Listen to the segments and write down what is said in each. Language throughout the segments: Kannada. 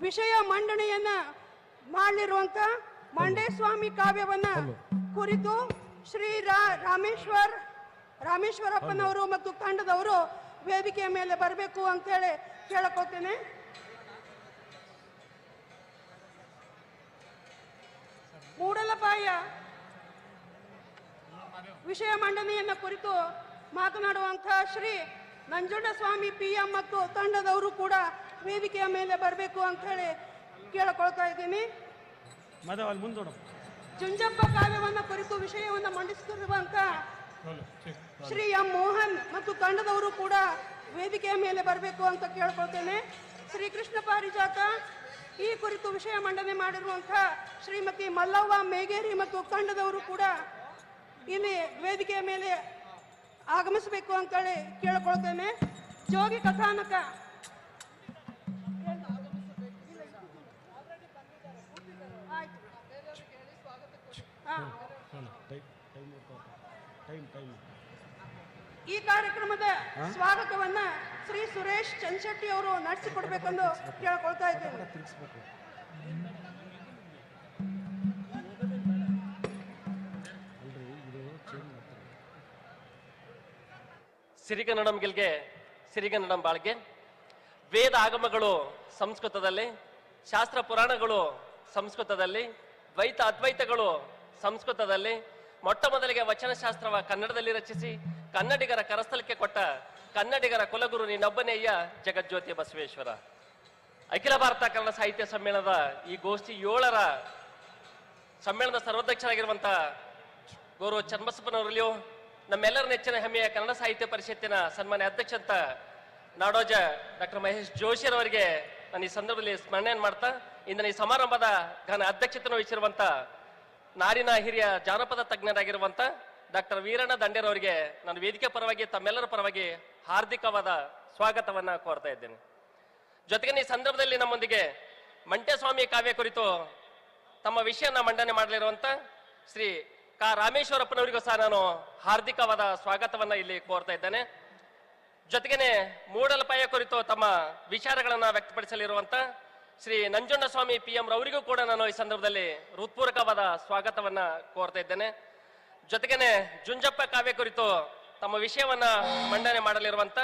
ವಿಷಯ ಮಂಡನೆಯನ್ನ ಮಾಡಲಿರುವಂತ ಮಂಡೇಸ್ವಾಮಿ ಕಾವ್ಯವನ್ನ ಕುರಿತು ಶ್ರೀ ರಾಮೇಶ್ವರ್ ರಾಮೇಶ್ವರಪ್ಪನವರು ಮತ್ತು ತಂಡದವರು ವೇದಿಕೆಯ ಮೇಲೆ ಬರಬೇಕು ಅಂತ ಹೇಳಿ ಕೇಳಕೋತೇನೆ ಮೂಡಲಪಾಯ ವಿಷಯ ಮಂಡನೆಯನ್ನ ಕುರಿತು ಮಾತನಾಡುವಂತಹ ಶ್ರೀ ನಂಜುಂಡಸ್ವಾಮಿ ಪಿ ಎಂ ಮತ್ತು ತಂಡದವರು ಕೂಡ ವೇದಿಕೆಯ ಮೇಲೆ ಬರಬೇಕು ಅಂತ ಹೇಳಿ ಕೇಳಿಕೊಳ್ತಾ ಇದ್ದೀನಿ. ಮದವಲ್ಲಿ ಜುಂಜಪ್ಪ ಕಾವ್ಯವನ್ನು ಕುರಿತು ವಿಷಯವನ್ನು ಮಂಡಿಸುತ್ತಿರುವಂತ ಶ್ರೀ ಎಂ ಮೋಹನ್ ಮತ್ತು ತಂಡದವರು ಕೂಡ ವೇದಿಕೆಯ ಮೇಲೆ ಬರಬೇಕು ಅಂತ ಕೇಳ್ಕೊಳ್ತೇನೆ. ಶ್ರೀ ಕೃಷ್ಣ ಪಾರಿಜಾತ ಈ ಕುರಿತು ವಿಷಯ ಮಂಡನೆ ಮಾಡಿರುವಂತಹ ಶ್ರೀಮತಿ ಮಲ್ಲವ್ವ ಮೇಗೇರಿ ಮತ್ತು ತಂಡದವರು ಕೂಡ ಇಲ್ಲಿ ವೇದಿಕೆಯ ಮೇಲೆ ಆಗಮಿಸಬೇಕು ಅಂತೇಳಿ ಕೇಳ್ಕೊಳ್ತೇನೆ. ಜೋಗಿ ಕಥಾನಕ ಟೈಮ್ ಟೈಮ್ ಈ ಕಾರ್ಯಕ್ರಮದ ಸ್ವಾಗತವನ್ನ ಶ್ರೀ ಸುರೇಶ್ ಚಂದಶೆಟ್ಟಿ ಅವರು ನಡೆಸಿಕೊಡ್ಬೇಕೆಂದು ಕೇಳ್ಕೊಳ್ತಾ ಇದ್ದೇನೆ ತಿರ್ಗಿಸ್ಬೇಕು. ಅಲ್ರಿ ಇದು ಚೇಂಜ್ ಸಿರಿಗನ್ನಡಂ ಗೆಲ್ಗೆ ಸಿರಿಗನ್ನಡಂ ಬಾಳ್ಗೆ. ವೇದ ಆಗಮಗಳು ಸಂಸ್ಕೃತದಲ್ಲಿ ಶಾಸ್ತ್ರ ಪುರಾಣಗಳು ಸಂಸ್ಕೃತದಲ್ಲಿ ದ್ವೈತ ಅದ್ವೈತಗಳು ಸಂಸ್ಕೃತದಲ್ಲಿ ಮೊಟ್ಟ ಮೊದಲಿಗೆ ವಚನಶಾಸ್ತ್ರವ ಕನ್ನಡದಲ್ಲಿ ರಚಿಸಿ, ಕನ್ನಡಿಗರ ಕರಸ್ಥಲಕ್ಕೆ ಕೊಟ್ಟ ಕನ್ನಡಿಗರ ಕುಲಗುರು ನೀನೊಬ್ಬನೇಯ್ಯ ಜಗಜ್ಯೋತಿ ಬಸವೇಶ್ವರ. ಅಖಿಲ ಭಾರತ ಕನ್ನಡ ಸಾಹಿತ್ಯ ಸಮ್ಮೇಳನದ ಈ ಗೋಷ್ಠಿ ಏಳರ ಸಮ್ಮೇಳನದ ಸರ್ವಾಧ್ಯಕ್ಷರಾಗಿರುವಂತಹ ಗೌರವ ಚನ್ನಬಸಪ್ಪನವರಲ್ಲಿಯೂ, ನಮ್ಮೆಲ್ಲರ ನೆಚ್ಚಿನ ಹೆಮ್ಮೆಯ ಕನ್ನಡ ಸಾಹಿತ್ಯ ಪರಿಷತ್ತಿನ ಸನ್ಮಾನ್ಯ ಅಧ್ಯಕ್ಷ ಅಂತ ನಾಡೋಜ ಡಾಕ್ಟರ್ ಮಹೇಶ್ ಜೋಶಿರವರಿಗೆ ನಾನು ಈ ಸಂದರ್ಭದಲ್ಲಿ ಸ್ಮರಣೆಯನ್ನು ಮಾಡ್ತಾ, ಇಂದಿನ ಈ ಸಮಾರಂಭದ ಘನ ಅಧ್ಯಕ್ಷತೆ ವಹಿಸಿರುವಂತ ನಾಡಿನ ಹಿರಿಯ ಜಾನಪದ ತಜ್ಞರಾಗಿರುವಂತ ಡಾಕ್ಟರ್ ವೀರಣ್ಣ ದಂಡೇರವರಿಗೆ ನಾನು ವೇದಿಕೆ ಪರವಾಗಿ ತಮ್ಮೆಲ್ಲರ ಪರವಾಗಿ ಹಾರ್ದಿಕವಾದ ಸ್ವಾಗತವನ್ನ ಕೋರ್ತಾ ಇದ್ದೇನೆ. ಜೊತೆಗೆ ಈ ಸಂದರ್ಭದಲ್ಲಿ ನಮ್ಮೊಂದಿಗೆ ಮಂಟೆಸ್ವಾಮಿ ಕಾವ್ಯ ಕುರಿತು ತಮ್ಮ ವಿಷಯನ ಮಂಡನೆ ಮಾಡಲಿರುವಂತ ಶ್ರೀ ಕ. ರಾಮೇಶ್ವರಪ್ಪನವರಿಗೂ ಸಹ ನಾನು ಹಾರ್ದಿಕವಾದ ಸ್ವಾಗತವನ್ನ ಇಲ್ಲಿ ಕೋರ್ತಾ ಇದ್ದೇನೆ. ಜೊತೆಗೇನೆ ಮೂಡಲಪಾಯ ಕುರಿತು ತಮ್ಮ ವಿಚಾರಗಳನ್ನ ವ್ಯಕ್ತಪಡಿಸಲಿರುವಂತ ಶ್ರೀ ನಂಜುಂಡಸ್ವಾಮಿ ಪಿ ಎಂ ರವರಿಗೂ ಕೂಡ ನಾನು ಈ ಸಂದರ್ಭದಲ್ಲಿ ಹೃತ್ಪೂರ್ವಕವಾದ ಸ್ವಾಗತವನ್ನ ಕೋರ್ತಾ ಇದ್ದೇನೆ. ಜೊತೆಗೇನೆ ಜುಂಜಪ್ಪ ಕಾವ್ಯ ಕುರಿತು ತಮ್ಮ ವಿಷಯವನ್ನ ಮಂಡನೆ ಮಾಡಲಿರುವಂತ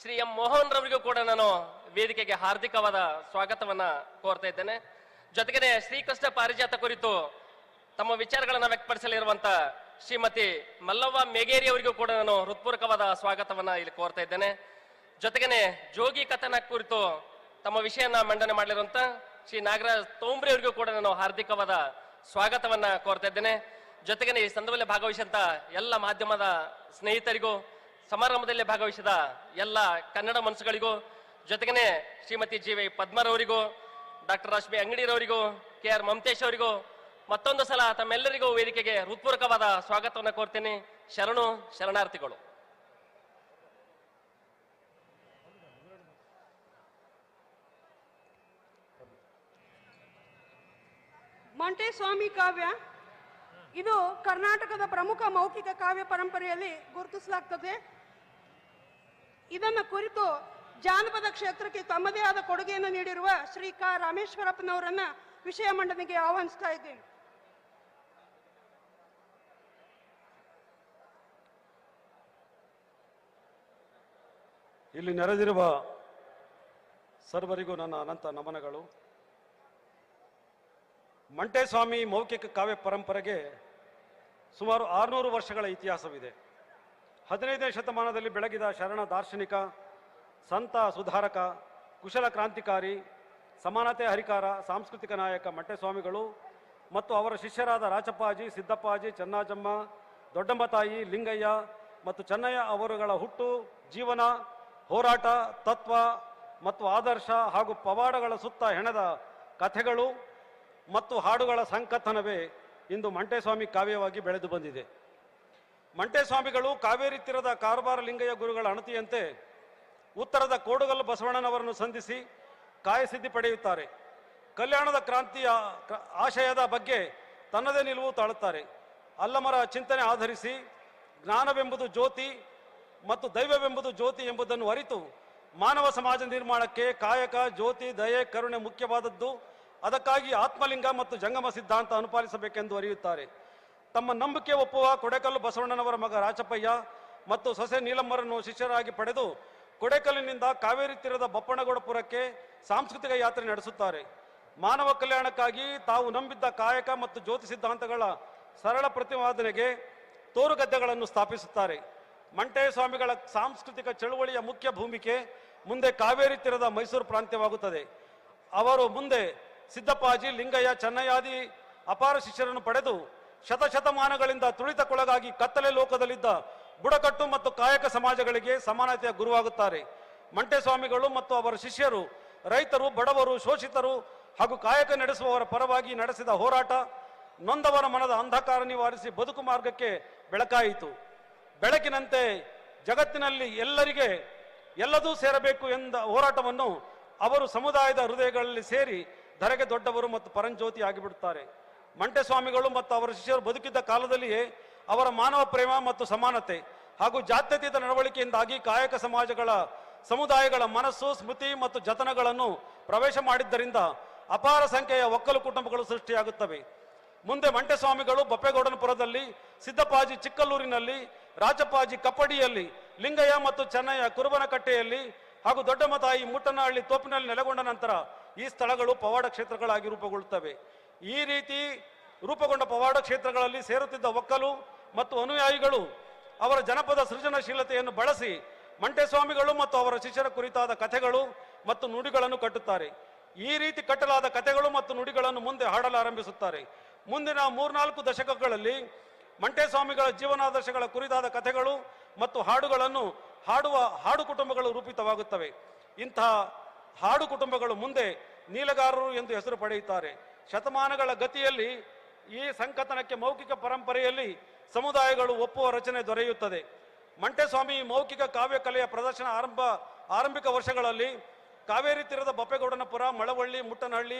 ಶ್ರೀ ಎಂ ಮೋಹನ್ ರವರಿಗೂ ಕೂಡ ನಾನು ವೇದಿಕೆಗೆ ಹಾರ್ದಿಕವಾದ ಸ್ವಾಗತವನ್ನ ಕೋರ್ತಾ ಇದ್ದೇನೆ. ಜೊತೆಗೇನೆ ಶ್ರೀಕೃಷ್ಣ ಪಾರಿಜಾತ ಕುರಿತು ತಮ್ಮ ವಿಚಾರಗಳನ್ನ ವ್ಯಕ್ತಪಡಿಸಲಿರುವಂತ ಶ್ರೀಮತಿ ಮಲ್ಲವ್ವ ಮೇಗೇರಿ ಅವರಿಗೂ ಕೂಡ ನಾನು ಹೃತ್ಪೂರ್ವಕವಾದ ಸ್ವಾಗತವನ್ನ ಇಲ್ಲಿ ಕೋರ್ತಾ ಇದ್ದೇನೆ. ಜೊತೆಗೇನೆ ಜೋಗಿ ಕಥನ ಕುರಿತು ತಮ್ಮ ವಿಷಯನ ಮಂಡನೆ ಮಾಡಲಿರುವಂತ ಶ್ರೀ ನಾಗರಾಜ್ ತೋಂಬ್ರಿ ಅವರಿಗೂ ಕೂಡ ನಾನು ಹಾರ್ದಿಕವಾದ ಸ್ವಾಗತವನ್ನ ಕೋರ್ತಾ ಇದ್ದೇನೆ. ಜೊತೆಗೇನೆ ಈ ಸಂದರ್ಭದಲ್ಲಿ ಭಾಗವಹಿಸಿದಂತ ಎಲ್ಲ ಮಾಧ್ಯಮದ ಸ್ನೇಹಿತರಿಗೂ, ಸಮಾರಂಭದಲ್ಲಿ ಭಾಗವಹಿಸಿದ ಎಲ್ಲ ಕನ್ನಡ ಮನಸ್ಸುಗಳಿಗೂ, ಜೊತೆಗೇನೆ ಶ್ರೀಮತಿ ಜಿ ವೈ ಪದ್ಮರವರಿಗೂ ಡಾಕ್ಟರ್ ರಶ್ಮಿ ಅಂಗಡಿರವರಿಗೂ ಕೆ ಆರ್ ಮಮತೇಶ್ ಅವರಿಗೂ, ಮತ್ತೊಂದು ಸಲ ತಮ್ಮೆಲ್ಲರಿಗೂ ವೇದಿಕೆಗೆ ಹೃತ್ಪೂರ್ವಕವಾದ ಸ್ವಾಗತವನ್ನು ಕೋರ್ತೀನಿ. ಶರಣು, ಶರಣಾರ್ಥಿಗಳು. ಮಂಟೇಸ್ವಾಮಿ ಕಾವ್ಯ, ಇದು ಕರ್ನಾಟಕದ ಪ್ರಮುಖ ಮೌಖಿಕ ಕಾವ್ಯ ಪರಂಪರೆಯಲ್ಲಿ ಗುರುತಿಸಲಾಗ್ತದೆ. ಇದನ್ನು ಕುರಿತು ಜಾನಪದ ಕ್ಷೇತ್ರಕ್ಕೆ ತಮ್ಮದೇ ಆದ ಕೊಡುಗೆಯನ್ನು ನೀಡಿರುವ ಶ್ರೀ ಕ. ರಾಮೇಶ್ವರಪ್ಪನವರನ್ನ ವಿಷಯ ಮಂಡನೆಗೆ ಆಹ್ವಾನಿಸ್ತಾ ಇದ್ದೇನೆ. ಇಲ್ಲಿ ನೆರೆದಿರುವ ಸರ್ವರಿಗೂ ನನ್ನ ಅನಂತ ನಮನಗಳು. ಮಂಟೇಸ್ವಾಮಿ ಮೌಖಿಕ ಕಾವ್ಯ ಪರಂಪರೆಗೆ ಸುಮಾರು ಆರುನೂರು ವರ್ಷಗಳ ಇತಿಹಾಸವಿದೆ. ಹದಿನೈದನೇ ಶತಮಾನದಲ್ಲಿ ಬೆಳಗಿದ ಶರಣ ದಾರ್ಶನಿಕ, ಸಂತ ಸುಧಾರಕ, ಕುಶಲ ಕ್ರಾಂತಿಕಾರಿ, ಸಮಾನತೆ ಹರಿಕಾರ, ಸಾಂಸ್ಕೃತಿಕ ನಾಯಕ ಮಂಟೇಸ್ವಾಮಿಗಳು ಮತ್ತು ಅವರ ಶಿಷ್ಯರಾದ ರಾಚಪ್ಪಾಜಿ ಸಿದ್ದಪ್ಪಾಜಿ, ಚೆನ್ನಾಜಮ್ಮ ದೊಡ್ಡಮ್ಮ ತಾಯಿ ಲಿಂಗಯ್ಯ ಮತ್ತು ಚೆನ್ನಯ್ಯ ಅವರುಗಳ ಹುಟ್ಟು, ಜೀವನ, ಹೋರಾಟ, ತತ್ವ ಮತ್ತು ಆದರ್ಶ ಹಾಗೂ ಪವಾಡಗಳ ಸುತ್ತ ಹೆಣದ ಕಥೆಗಳು ಮತ್ತು ಹಾಡುಗಳ ಸಂಕಥನವೇ ಇಂದು ಮಂಟೇಸ್ವಾಮಿ ಕಾವ್ಯವಾಗಿ ಬೆಳೆದು ಬಂದಿದೆ. ಮಂಟೇಸ್ವಾಮಿಗಳು ಕಾವೇರಿ ತೀರದ ಕಾರಬಾರ ಲಿಂಗಯ್ಯ ಗುರುಗಳ ಅಣತಿಯಂತೆ ಉತ್ತರದ ಕೋಡುಗಲ್ಲು ಬಸವಣ್ಣನವರನ್ನು ಸಂಧಿಸಿ ಕಾಯಸಿದ್ಧಿ ಪಡೆಯುತ್ತಾರೆ. ಕಲ್ಯಾಣದ ಕ್ರಾಂತಿಯ ಕ್ರ- ಆಶಯದ ಬಗ್ಗೆ ತನ್ನದೇ ನಿಲುವು ತಾಳುತ್ತಾರೆ. ಅಲ್ಲಮರ ಚಿಂತನೆ ಆಧರಿಸಿ ಜ್ಞಾನವೆಂಬುದು ಜ್ಯೋತಿ ಮತ್ತು ದೈವವೆಂಬುದು ಜ್ಯೋತಿ ಎಂಬುದನ್ನು ಅರಿತು ಮಾನವ ಸಮಾಜ ನಿರ್ಮಾಣಕ್ಕೆ ಕಾಯಕ, ಜ್ಯೋತಿ, ದಯೆ, ಕರುಣೆ ಮುಖ್ಯವಾದದ್ದು. ಅದಕ್ಕಾಗಿ ಆತ್ಮಲಿಂಗ ಮತ್ತು ಜಂಗಮ ಸಿದ್ಧಾಂತ ಅನುಪಾಲಿಸಬೇಕೆಂದು ಅರಿಯುತ್ತಾರೆ. ತಮ್ಮ ನಂಬಿಕೆ ಒಪ್ಪುವ ಕೊಡೆಕಲ್ಲು ಬಸವಣ್ಣನವರ ಮಗ ರಾಚಪ್ಪಯ್ಯ ಮತ್ತು ಸೊಸೆ ನೀಲಮ್ಮರನ್ನು ಶಿಷ್ಯರಾಗಿ ಪಡೆದು ಕೊಡೆಕಲ್ಲಿನಿಂದ ಕಾವೇರಿ ತೀರದ ಬಪ್ಪಣಗೌಡಪುರಕ್ಕೆ ಸಾಂಸ್ಕೃತಿಕ ಯಾತ್ರೆ ನಡೆಸುತ್ತಾರೆ. ಮಾನವ ಕಲ್ಯಾಣಕ್ಕಾಗಿ ತಾವು ನಂಬಿದ್ದ ಕಾಯಕ ಮತ್ತು ಜ್ಯೋತಿ ಸಿದ್ಧಾಂತಗಳ ಸರಳ ಪ್ರತಿಪಾದನೆಗೆ ತೋರುಗದ್ದೆಗಳನ್ನು ಸ್ಥಾಪಿಸುತ್ತಾರೆ. ಮಂಟೇಯ ಸ್ವಾಮಿಗಳ ಸಾಂಸ್ಕೃತಿಕ ಚಳುವಳಿಯ ಮುಖ್ಯ ಭೂಮಿಕೆ ಮುಂದೆ ಕಾವೇರಿ ತೀರದ ಮೈಸೂರು ಪ್ರಾಂತ್ಯವಾಗುತ್ತದೆ. ಅವರು ಮುಂದೆ ಸಿದ್ದಪ್ಪಾಜಿ, ಲಿಂಗಯ್ಯ, ಚೆನ್ನಯ್ಯಾದಿ ಅಪಾರ ಶಿಷ್ಯರನ್ನು ಪಡೆದು ಶತಶತಮಾನಗಳಿಂದ ತುಳಿತಕ್ಕೊಳಗಾಗಿ ಕತ್ತಲೆ ಲೋಕದಲ್ಲಿದ್ದ ಬುಡಕಟ್ಟು ಮತ್ತು ಕಾಯಕ ಸಮಾಜಗಳಿಗೆ ಸಮಾನತೆಯ ಗುರುವಾಗುತ್ತಾರೆ. ಮಂಟೆಸ್ವಾಮಿಗಳು ಮತ್ತು ಅವರ ಶಿಷ್ಯರು, ರೈತರು, ಬಡವರು, ಶೋಷಿತರು ಹಾಗೂ ಕಾಯಕ ನಡೆಸುವವರ ಪರವಾಗಿ ನಡೆಸಿದ ಹೋರಾಟ ನೊಂದವರ ಮನದ ಅಂಧಕಾರ ನಿವಾರಿಸಿ ಬದುಕು ಮಾರ್ಗಕ್ಕೆ ಬೆಳಕಾಯಿತು. ಬೆಳಕಿನಂತೆ ಜಗತ್ತಿನಲ್ಲಿ ಎಲ್ಲರಿಗೆ ಎಲ್ಲದೂ ಸೇರಬೇಕು ಎಂದ ಹೋರಾಟವನ್ನು ಅವರು ಸಮುದಾಯದ ಹೃದಯಗಳಲ್ಲಿ ಸೇರಿ ಧರೆಗೆ ದೊಡ್ಡವರು ಮತ್ತು ಪರಂಜ್ಯೋತಿ ಆಗಿಬಿಡುತ್ತಾರೆ. ಮಂಟೆಸ್ವಾಮಿಗಳು ಮತ್ತು ಅವರ ಶಿಷ್ಯರು ಬದುಕಿದ್ದ ಕಾಲದಲ್ಲಿಯೇ ಅವರ ಮಾನವ ಪ್ರೇಮ ಮತ್ತು ಸಮಾನತೆ ಹಾಗೂ ಜಾತ್ಯತೀತ ನಡವಳಿಕೆಯಿಂದಾಗಿ ಕಾಯಕ ಸಮಾಜಗಳ, ಸಮುದಾಯಗಳ ಮನಸ್ಸು, ಸ್ಮೃತಿ ಮತ್ತು ಜತನಗಳನ್ನು ಪ್ರವೇಶ ಮಾಡಿದ್ದರಿಂದ ಅಪಾರ ಸಂಖ್ಯೆಯ ಒಕ್ಕಲು ಕುಟುಂಬಗಳು ಸೃಷ್ಟಿಯಾಗುತ್ತವೆ. ಮುಂದೆ ಮಂಟೆಸ್ವಾಮಿಗಳು ಬಪ್ಪೇಗೌಡನಪುರದಲ್ಲಿ, ಸಿದ್ದಪ್ಪಾಜಿ ಚಿಕ್ಕಲ್ಲೂರಿನಲ್ಲಿ, ರಾಜಪ್ಪಾಜಿ ಕಪ್ಪಡಿಯಲ್ಲಿ, ಲಿಂಗಯ್ಯ ಮತ್ತು ಚೆನ್ನಯ್ಯ ಕುರುಬನಕಟ್ಟೆಯಲ್ಲಿ ಹಾಗೂ ದೊಡ್ಡಮತಾಯಿ ಮುಟ್ಟನಹಳ್ಳಿ ತೋಪಿನಲ್ಲಿ ನೆಲೆಗೊಂಡ ನಂತರ ಈ ಸ್ಥಳಗಳು ಪವಾಡ ಕ್ಷೇತ್ರಗಳಾಗಿ ರೂಪುಗೊಳ್ಳುತ್ತವೆ. ಈ ರೀತಿ ರೂಪುಗೊಂಡ ಪವಾಡ ಕ್ಷೇತ್ರಗಳಲ್ಲಿ ಸೇರುತ್ತಿದ್ದ ಒಕ್ಕಲು ಮತ್ತು ಅನುಯಾಯಿಗಳು ಅವರ ಜನಪದ ಸೃಜನಶೀಲತೆಯನ್ನು ಬಳಸಿ ಮಂಟೆಸ್ವಾಮಿಗಳು ಮತ್ತು ಅವರ ಶಿಷ್ಯರ ಕುರಿತಾದ ಕಥೆಗಳು ಮತ್ತು ನುಡಿಗಳನ್ನು ಕಟ್ಟುತ್ತಾರೆ. ಈ ರೀತಿ ಕಟ್ಟಲಾದ ಕಥೆಗಳು ಮತ್ತು ನುಡಿಗಳನ್ನು ಮುಂದೆ ಹಾಡಲಾರಂಭಿಸುತ್ತಾರೆ. ಮುಂದಿನ ಮೂರ್ನಾಲ್ಕು ದಶಕಗಳಲ್ಲಿ ಮಂಟೆಸ್ವಾಮಿಗಳ ಜೀವನಾದರ್ಶಗಳ ಕುರಿತಾದ ಕಥೆಗಳು ಮತ್ತು ಹಾಡುಗಳನ್ನು ಹಾಡುವ ಹಾಡು ಕುಟುಂಬಗಳು ರೂಪಿತವಾಗುತ್ತವೆ. ಇಂತಹ ಹಾಡು ಕುಟುಂಬಗಳು ಮುಂದೆ ನೀಲಗಾರರು ಎಂದು ಹೆಸರು ಪಡೆಯುತ್ತಾರೆ. ಶತಮಾನಗಳ ಗತಿಯಲ್ಲಿ ಈ ಸಂಕಥನಕ್ಕೆ ಮೌಖಿಕ ಪರಂಪರೆಯಲ್ಲಿ ಸಮುದಾಯಗಳು ಒಪ್ಪುವ ರಚನೆ ದೊರೆಯುತ್ತದೆ. ಮಂಟೆಸ್ವಾಮಿ ಮೌಖಿಕ ಕಾವ್ಯ ಕಲೆಯ ಪ್ರದರ್ಶನ ಆರಂಭ, ಆರಂಭಿಕ ವರ್ಷಗಳಲ್ಲಿ ಕಾವೇರಿ ತೀರದ ಬಪ್ಪೇಗೌಡನಪುರ, ಮಳವಳ್ಳಿ, ಮುಟ್ಟನಹಳ್ಳಿ